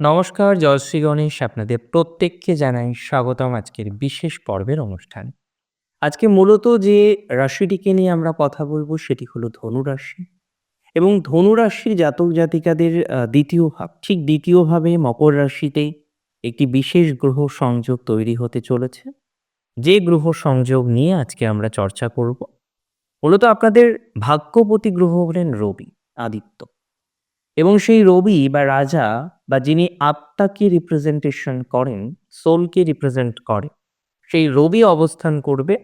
নমস্কার, জয়শ্রী গণেশ আপনাদের প্রত্যেককে জানাই স্বাগতম আজকের বিশেষ পর্বের অনুষ্ঠান। আজকে মূলত যে রাশিটিকে নিয়ে আমরা কথা বলব সেটি হলো ধনুরাশি এবং ধনুরাশির জাতক জাতিকাদের দ্বিতীয় ভাব। ঠিক দ্বিতীয়ভাবে মকর রাশিতে একটি বিশেষ গ্রহ সংযোগ তৈরি হতে চলেছে। যে গ্রহ সংযোগ নিয়ে আজকে আমরা চর্চা করব, মূলত আপনাদের ভাগ্যপতি গ্রহ হলেন রবি, আদিত্য। এবং সেই রবি বা রাজা বা যিনি আত্মাকে রিপ্রেজেন্টেশন করেন সোলকে রিপ্রেজেন্ট করে সেই রবি অবস্থান করবে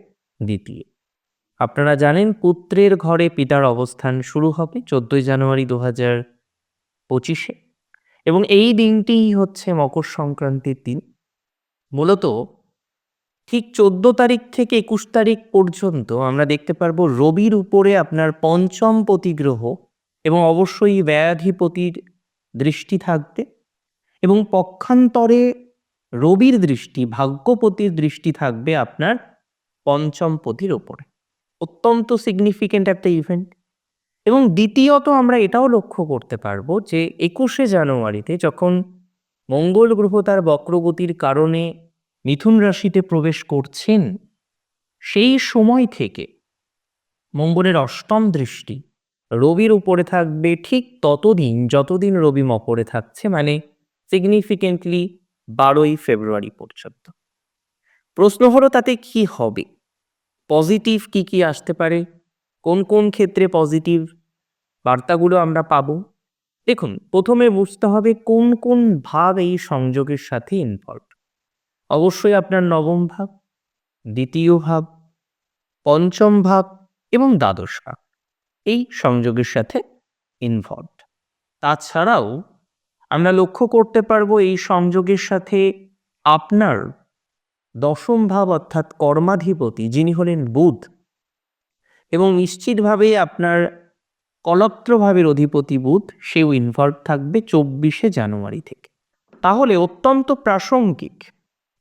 দ্বিতীয়। আপনারা জানেন পুত্রের ঘরে পিতার অবস্থান শুরু হবে চোদ্দই জানুয়ারি দু হাজার পঁচিশে। এবং এই দিনটিই হচ্ছে মকর সংক্রান্তির দিন। মূলত ঠিক চোদ্দ তারিখ থেকে একুশ তারিখ পর্যন্ত আমরা দেখতে পারব রবির উপরে আপনার পঞ্চম প্রতিগ্রহ এবং অবশ্যই ব্যয়াধিপতির দৃষ্টি থাকবে এবং পক্ষান্তরে রবির দৃষ্টি, ভাগ্যপতির দৃষ্টি থাকবে আপনার পঞ্চম পতির ওপরে। অত্যন্ত সিগনিফিকেন্ট একটা ইভেন্ট এবং দ্বিতীয়ত আমরা এটাও লক্ষ্য করতে পারব যে একুশে জানুয়ারিতে যখন মঙ্গল গ্রহ তার বক্রগতির কারণে মিথুন রাশিতে প্রবেশ করছেন, সেই সময় থেকে মঙ্গলের অষ্টম দৃষ্টি রবির উপরে থাকবে ঠিক ততদিন, যতদিন রবি মকরে থাকছে মানে সিগনিফিকেন্টলি বারোই ফেব্রুয়ারি পর্যন্ত। প্রশ্ন হলো তাতে কি হবে? পজিটিভ কি কি আসতে পারে? কোন কোন ক্ষেত্রে পজিটিভ বার্তাগুলো আমরা পাবো। দেখুন, প্রথমে বুঝতে হবে কোন কোন ভাব এই সংযোগের সাথে ইনভলভ অবশ্যই আপনার নবম ভাব, দ্বিতীয় ভাব, পঞ্চম ভাব এবং দ্বাদশ ভাব। এই সংযোগের সাথে ইনভলভ তাছাড়াও আমরা লক্ষ্য করতে পারব এই সংযোগের সাথে আপনার দশম ভাব অর্থাৎ কর্মাধিপতি যিনি হলেন বুধ এবং নিশ্চিতভাবে আপনার কলত্রভাবের অধিপতি বুধ সেও ইনভলভ থাকবে চব্বিশে জানুয়ারি থেকে। তাহলে অত্যন্ত প্রাসঙ্গিক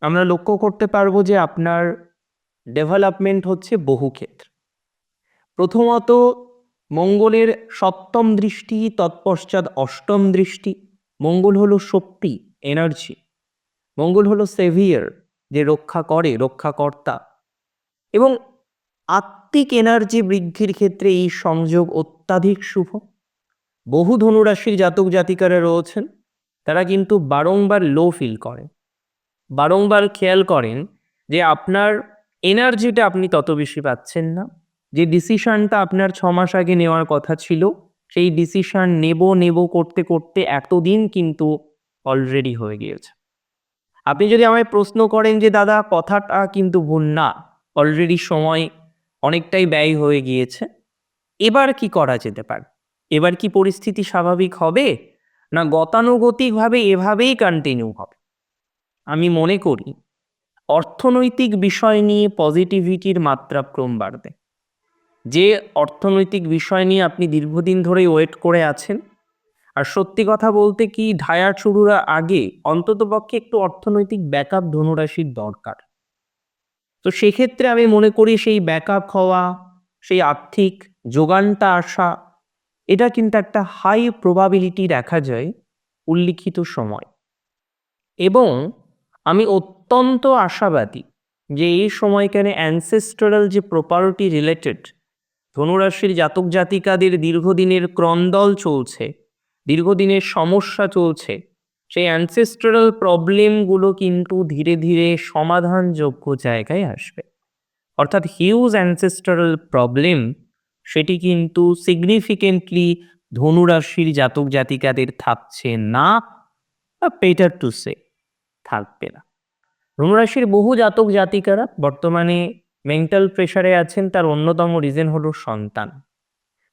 আমরা লক্ষ্য করতে পারব যে আপনার ডেভেলপমেন্ট হচ্ছে বহু ক্ষেত্র প্রথমত মঙ্গলের সপ্তম দৃষ্টি, তৎপশ্চাৎ অষ্টম দৃষ্টি। মঙ্গল হলো শক্তি এনার্জি মঙ্গল হলো সেভিয়ার যে রক্ষা করে, রক্ষাকর্তা। এবং আত্মিক এনার্জি বৃদ্ধির ক্ষেত্রে এই সংযোগ অত্যাধিক শুভ। বহু ধনুরাশির জাতক জাতিকারা রয়েছেন, তারা কিন্তু বারংবার লো ফিল করেন। বারংবার খেয়াল করেন যে আপনার এনার্জিটা আপনি তত বেশি পাচ্ছেন না। যে ডিসিশনটা আপনার ছ মাস আগে নেওয়ার কথা ছিল, সেই ডিসিশন নেব নেব করতে করতে এতদিন কিন্তু অলরেডি হয়ে গিয়েছে। আপনি যদি আমায় প্রশ্ন করেন যে, দাদা, কথাটা কিন্তু ভুল না অলরেডি সময় অনেকটাই ব্যয় হয়ে গিয়েছে, এবার কি করা যেতে পারে? এবার কি পরিস্থিতি স্বাভাবিক হবে? না গতানুগতিকভাবে এভাবেই কন্টিনিউ হবে? আমি মনে করি, অর্থনৈতিক বিষয় নিয়ে পজিটিভিটির মাত্রা ক্রম বাড়বে। যে অর্থনৈতিক বিষয় নিয়ে আপনি দীর্ঘদিন ধরেই ওয়েট করে আছেন? আর সত্যি কথা বলতে কি, ঢায়ার শুরুর আগে অন্ততপক্ষে একটু অর্থনৈতিক ব্যাকআপ ধনুরাশির দরকার। তো সেক্ষেত্রে আমি মনে করি সেই ব্যাকআপ হওয়া, সেই আর্থিক যোগানটা আসা, এটা কিন্তু একটা হাই প্রবাবিলিটি দেখা যায় উল্লিখিত সময়। এবং আমি অত্যন্ত আশাবাদী যে এই সময়কানে অ্যানসেস্টরাল যে প্রপার্টি রিলেটেড ধনুরাশির জাতক জাতিকাদের দীর্ঘদিনের ক্রন্দল চলছে, দীর্ঘদিনের সমস্যা চলছে। সেই অ্যানসেস্ট্রাল প্রবলেমগুলো কিন্তু ধীরে ধীরে সমাধানযোগ্য জায়গায় আসবে। অর্থাৎ হিউজ অ্যানসেস্ট্রাল প্রবলেম সেটি কিন্তু সিগনিফিকেন্টলি ধনুরাশির জাতক জাতিকাদের থাকছে না বেটার টু সে থাকবে না। ধনুরাশির বহু জাতক জাতিকারা বর্তমানে মেন্টাল প্রেশারে আছেন, তার অন্যতম রিজন হলো সন্তান।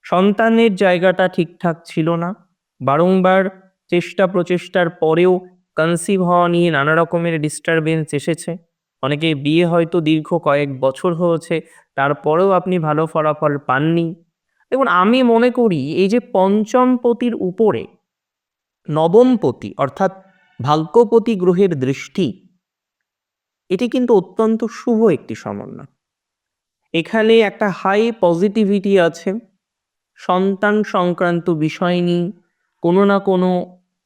সন্তানের জায়গাটা ঠিকঠাক ছিল না। বারংবার চেষ্টা প্রচেষ্টার পরেও কনসিভ হওয়া নিয়ে নানা রকমের ডিস্টারবেন্স এসেছে। অনেকে বিয়ে হয়তো দীর্ঘ কয়েক বছর হয়েছে, তারপরেও আপনি ভালো ফলাফল পাননি। দেখুন, আমি মনে করি এই যে পঞ্চম পতির উপরে নবমপতি অর্থাৎ ভাগ্যপতি গ্রহের দৃষ্টি, এটি কিন্তু অত্যন্ত শুভ একটি সমন্বয়। এখানে একটা হাই পজিটিভিটি আছে। সন্তান সংক্রান্ত বিষয় নিয়ে কোনো না কোনো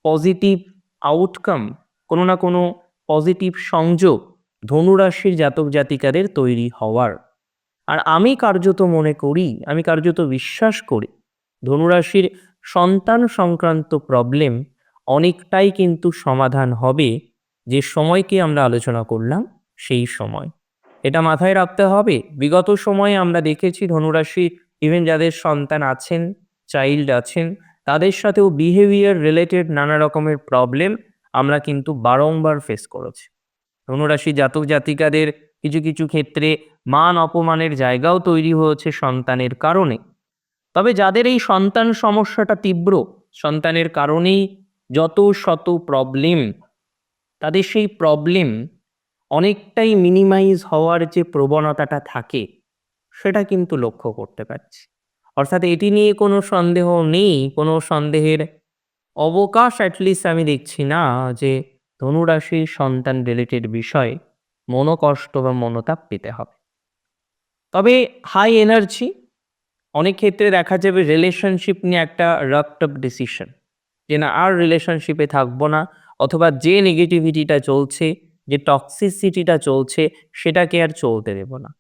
পজিটিভ আউটকাম কোনো না কোনো পজিটিভ সংযোগ ধনুরাশির জাতক জাতিকাদের তৈরি হওয়ার। আর আমি কার্যত মনে করি, আমি কার্যত বিশ্বাস করি, ধনুরাশির সন্তান সংক্রান্ত প্রবলেম অনেকটাই কিন্তু সমাধান হবে যে সময়কে আমরা আলোচনা করলাম, সেই সময়। এটা মাথায় রাখতে হবে। বিগত সময়ে আমরা দেখেছি ধনুরাশি ইভেন যাদের সন্তান আছেন চাইল্ড আছেন, তাদের সাথেও বিহেভিয়ার রিলেটেড নানা রকমের প্রবলেম আমরা কিন্তু বারংবার ফেস করেছি। ধনুরাশি জাতক জাতিকাদের কিছু কিছু ক্ষেত্রে মান অপমানের জায়গাও তৈরি হয়েছে সন্তানের কারণে। তবে যাদের এই সন্তান সমস্যাটা তীব্র, সন্তানের কারণেই যত শত প্রবলেম তাদের সেই প্রবলেম অনেকটাই মিনিমাইজ হওয়ার যে প্রবণতাটা থাকে, সেটা কিন্তু লক্ষ্য করতে পারছি। অর্থাৎ এটি নিয়ে কোনো সন্দেহ নেই, কোনো সন্দেহের অবকাশ অ্যাটলিস্ট আমি দেখছি না যে ধনুরাশির সন্তান রিলেটেড বিষয়ে মনোকষ্ট বা মনোতাপ পেতে হবে। তবে হাই এনার্জি অনেক ক্ষেত্রে দেখা যাবে রিলেশনশিপ নিয়ে একটা রাফট ডিসিশন যে না, আর রিলেশনশিপে থাকব না, অথবা যে নেগেটিভিটিটা চলছে যে টক্সিসিটিটা চলছে, সেটাকে আর চলতে দেব না।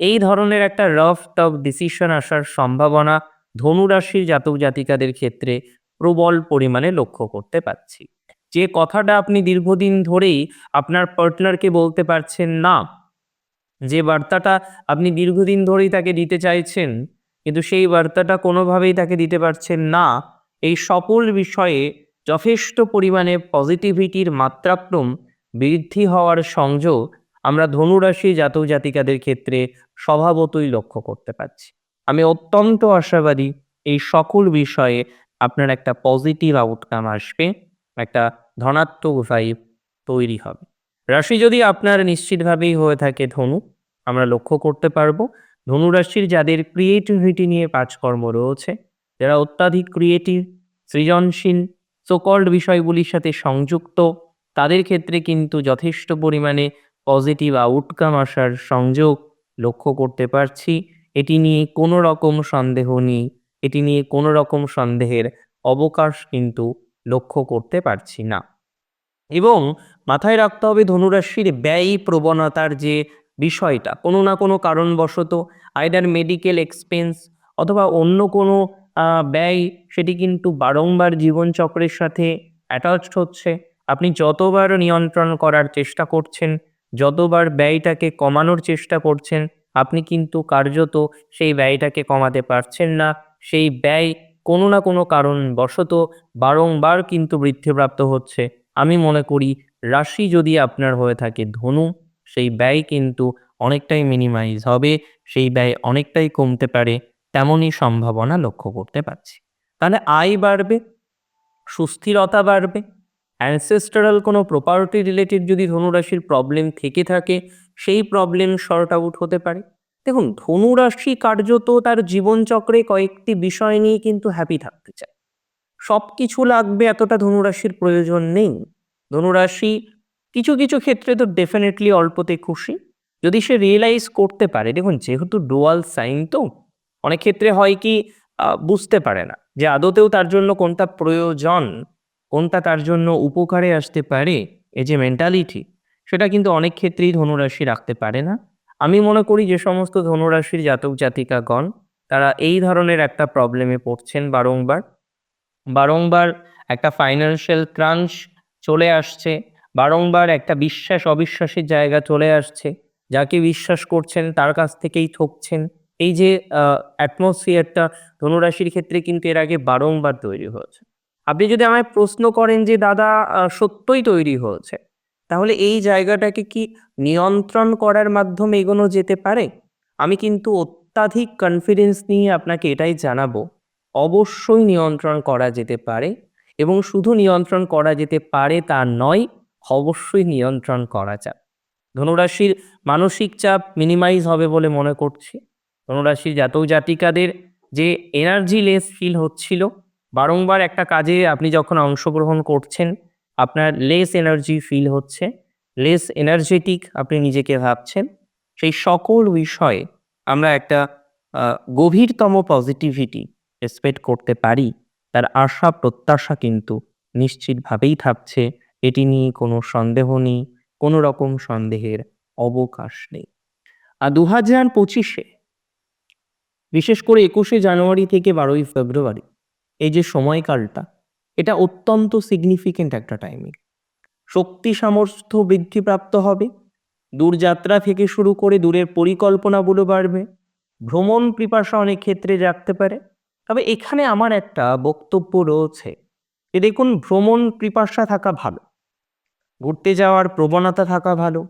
এই ধরনের একটা রাফ টফ ডিসিশন আসার সম্ভাবনা ধনুরাশির জাতক জাতিকাদের ক্ষেত্রে প্রবল পরিমাণে লক্ষ্য করতে পারছি। যে কথাটা আপনি দীর্ঘদিন ধরেই আপনার পার্টনারকে বলতে পারছেন না, যে বার্তাটা আপনি দীর্ঘদিন ধরেই তাকে দিতে চাইছেন, কিন্তু সেই বার্তাটা কোনোভাবেই তাকে দিতে পারছেন না, এই সকল বিষয়ে যথেষ্ট পরিমাণে পজিটিভিটির মাত্রাক্রম বৃদ্ধি হওয়ার সংযোগ আমরা ধনুরাশি জাতক জাতিকাদের ক্ষেত্রে স্বভাবতই লক্ষ্য করতে পারছি। আমি অত্যন্ত আশাবাদী এই সকল বিষয়ে আপনার একটা পজিটিভ আউটকাম আসবে, একটা ধনাত্মক ভাইব তৈরি হবে। রাশি যদি আপনার নিশ্চিতভাবেই হয়ে থাকে ধনু, আমরা লক্ষ্য করতে পারব, ধনুরাশির যাদের ক্রিয়েটিভিটি নিয়ে কাজকর্ম রয়েছে, যারা অত্যাধিক ক্রিয়েটিভ সৃজনশীল সোকল্ড বিষয়গুলির সাথে সংযুক্ত তাদের ক্ষেত্রে কিন্তু যথেষ্ট পরিমাণে পজিটিভ আউটকাম আসার সংযোগ লক্ষ্য করতে পারছি। এটি নিয়ে কোনো রকম সন্দেহ নেই। এটি নিয়ে কোনো রকম সন্দেহের অবকাশ কিন্তু লক্ষ্য করতে পারছি না। এবং মাথায় রাখতে হবে ধনুরাশির ব্যয় প্রবণতার যে বিষয়টা, কোনো না কোনো কারণবশত আইদার মেডিকেল এক্সপেন্স অথবা অন্য কোনো ব্যয়, সেটি কিন্তু বারংবার জীবনচক্রের সাথে অ্যাটাচড হচ্ছে। আপনি যতবার নিয়ন্ত্রণ করার চেষ্টা করছেন, যতবার ব্যয়টাকে কমানোর চেষ্টা করছেন, আপনি কিন্তু কার্যত সেই ব্যয়টাকে কমাতে পারছেন না। সেই ব্যয় কোনো না কোনো কারণবশত বারংবার কিন্তু বৃদ্ধিপ্রাপ্ত হচ্ছে। আমি মনে করি, রাশি যদি আপনার হয়ে থাকে ধনু, সেই ব্যয় কিন্তু অনেকটাই মিনিমাইজ হবে, সেই ব্যয় অনেকটাই কমতে পারে, তেমনই সম্ভাবনা লক্ষ্য করতে পারছি। তাহলে আয় বাড়বে, সুস্থিরতা বাড়বে অ্যানসেস্টারাল কোনো প্রপার্টি রিলেটেড যদি ধনুরাশির প্রবলেম থেকে থাকে, সেই প্রবলেম শর্ট আউট হতে পারে। দেখুন ধনুরাশি কার্যত তার জীবনচক্রে কয়েকটি বিষয় নিয়ে কিন্তু হ্যাপি থাকতে চায়। সব কিছু লাগবে, এতটা ধনুরাশির প্রয়োজন নেই। ধনুরাশি কিছু কিছু ক্ষেত্রে তো ডেফিনেটলি অল্পতে খুশি। যদি সে রিয়েলাইজ করতে পারে, দেখুন, যেহেতু ডোয়াল সাইন তো, অনেক ক্ষেত্রে হয় কি বুঝতে পারে না যে আদতেও তার জন্য কোনটা প্রয়োজন। কোনটা তার জন্য উপকারে আসতে পারে, এই যে মেন্টালিটি সেটা কিন্তু অনেক ক্ষেত্রেই ধনুরাশি রাখতে পারে না। আমি মনে করি যে সমস্ত ধনুরাশির জাতক জাতিকাগণ, তারা এই ধরনের একটা প্রবলেমে পড়ছেন বারংবার। বারংবার একটা ফাইন্যান্সিয়াল ক্রাঞ্চ চলে আসছে, বারংবার একটা বিশ্বাস অবিশ্বাসের জায়গা চলে আসছে, যাকে বিশ্বাস করছেন তার কাছ থেকেই ঠকছেন। এই যে অ্যাটমসফিয়ারটা ধনুরাশির ক্ষেত্রে কিন্তু এর আগে বারংবার তৈরি হয়েছে। আপনি যদি আমায় প্রশ্ন করেন যে, দাদা সত্যই তৈরি হয়েছে। তাহলে এই জায়গাটাকে কি নিয়ন্ত্রণ করার মাধ্যমে এগোনো যেতে পারে? আমি কিন্তু অত্যাধিক কনফিডেন্স নিয়ে আপনাকে এটাই জানাব। অবশ্যই নিয়ন্ত্রণ করা যেতে পারে এবং শুধু নিয়ন্ত্রণ করা যেতে পারে তা নয়, অবশ্যই নিয়ন্ত্রণ করা যায় ধনুরাশির মানসিক চাপ মিনিমাইজ হবে বলে মনে করছি। ধনুরাশির জাতক জাতিকাদের যে এনার্জি লেস ফিল হচ্ছিল বারংবার একটা কাজে আপনি যখন অংশগ্রহণ করছেন, আপনার লেস এনার্জি ফিল হচ্ছে। লেস এনার্জেটিক আপনি নিজেকে ভাবছেন। সেই সকল বিষয়ে আমরা একটা গভীরতম পজিটিভিটি এক্সপেক্ট করতে পারি। তার আশা, প্রত্যাশা কিন্তু নিশ্চিতভাবেই থাকছে। এটি নিয়ে কোনো সন্দেহ নেই, কোনো রকম সন্দেহের অবকাশ নেই। আর দু হাজার পঁচিশে, বিশেষ করে একুশে জানুয়ারি থেকে বারোই ফেব্রুয়ারি এই যে সময়কালটা, এটা অত্যন্ত সিগনিফিকেন্ট একটা টাইমিং শক্তি সামর্থ্য বৃদ্ধিপ্রাপ্ত হবে, দূরযাত্রা থেকে শুরু করে দূরের পরিকল্পনাগুলো বাড়বে, ভ্রমণ পিপাসা অনেক ক্ষেত্রে জাগতে পারে। তবে এখানে আমার একটা বক্তব্য রয়েছে যে দেখুন, ভ্রমণ পিপাসা থাকা ভালো, ঘুরতে যাওয়ার প্রবণতা থাকা ভালো।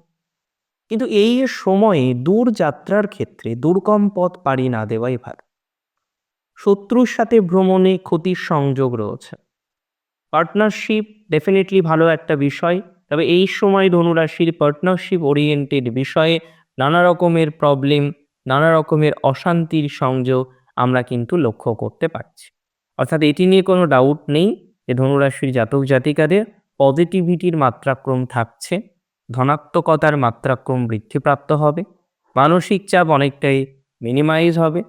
কিন্তু এই সময়ে দূর যাত্রার ক্ষেত্রে দুর্গম পথ পাড়ি না দেওয়াই ভালো। শত্রুর সাথে ভ্রমণে ক্ষতির সংযোগ রয়েছে। পার্টনারশিপ ডেফিনেটলি ভালো একটা বিষয়। তবে এই সময় ধনুরাশির পার্টনারশিপ ওরিয়েন্টেড বিষয়ে নানা রকমের প্রবলেম নানা রকমের অশান্তির সংযোগ আমরা কিন্তু লক্ষ্য করতে পারছি। অর্থাৎ এটি নিয়ে কোনো ডাউট নেই যে ধনুরাশির জাতক জাতিকাদের পজিটিভিটির মাত্রাক্রম থাকছে, ধনাত্মকতার মাত্রাক্রম বৃদ্ধিপ্রাপ্ত হবে, মানসিক চাপ অনেকটাই মিনিমাইজ হবে।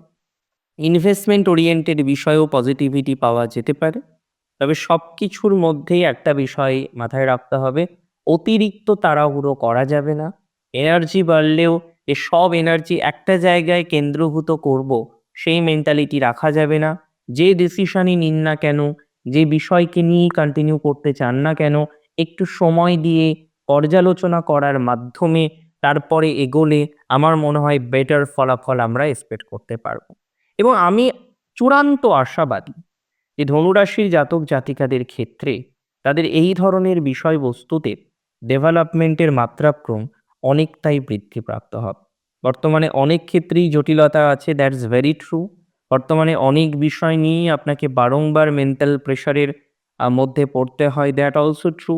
ইনভেস্টমেন্ট ওরিয়েন্টেড বিষয়েও পজিটিভিটি পাওয়া যেতে পারে। তবে সব কিছুর মধ্যেই একটা বিষয় মাথায় রাখতে হবে, অতিরিক্ত তাড়াহুড়ো করা যাবে না। এনার্জি বাড়লেও এ সব এনার্জি একটা জায়গায় কেন্দ্রভূত করব, সেই মেন্টালিটি রাখা যাবে না। যে ডিসিশনই নিন না কেন, যে বিষয়কে নিয়েই কন্টিনিউ করতে চান না কেন, একটু সময় দিয়ে পর্যালোচনা করার মাধ্যমে তারপরে এগোলে আমার মনে হয় বেটার ফলাফল আমরা এক্সপেক্ট করতে পারব। এবং আমি চূড়ান্ত আশাবাদী যে ধনুরাশির জাতক জাতিকাদের ক্ষেত্রে তাদের এই ধরনের বিষয়বস্তুতে ডেভেলপমেন্টের মাত্রাক্রম অনেকটাই বৃদ্ধিপ্রাপ্ত হবে। বর্তমানে অনেক ক্ষেত্রেই জটিলতা আছে দ্যাটস ভেরি ট্রু বর্তমানে অনেক বিষয় নিয়েই আপনাকে বারংবার মেন্টাল প্রেশারের মধ্যে পড়তে হয় দ্যাট অলসো ট্রু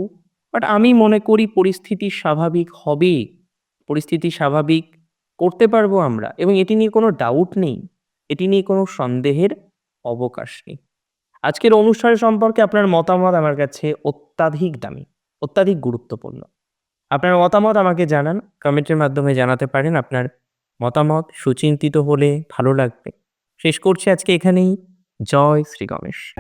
বাট আমি মনে করি পরিস্থিতি স্বাভাবিক হবে পরিস্থিতি স্বাভাবিক করতে পারব আমরা এবং এটি নিয়ে কোনো ডাউট নেই। এটি নিয়ে কোনো সন্দেহের অবকাশ নেই। আজকের অনুষ্ঠান সম্পর্কে আপনার মতামত আমার কাছে অত্যাধিক দামি, অত্যাধিক গুরুত্বপূর্ণ। আপনার মতামত আমাকে জানান কমেন্টের মাধ্যমে জানাতে পারেন আপনার মতামত, সুচিন্তিত হলে ভালো লাগবে। শেষ করছি আজকে এখানেই। জয় শ্রী গণেশ।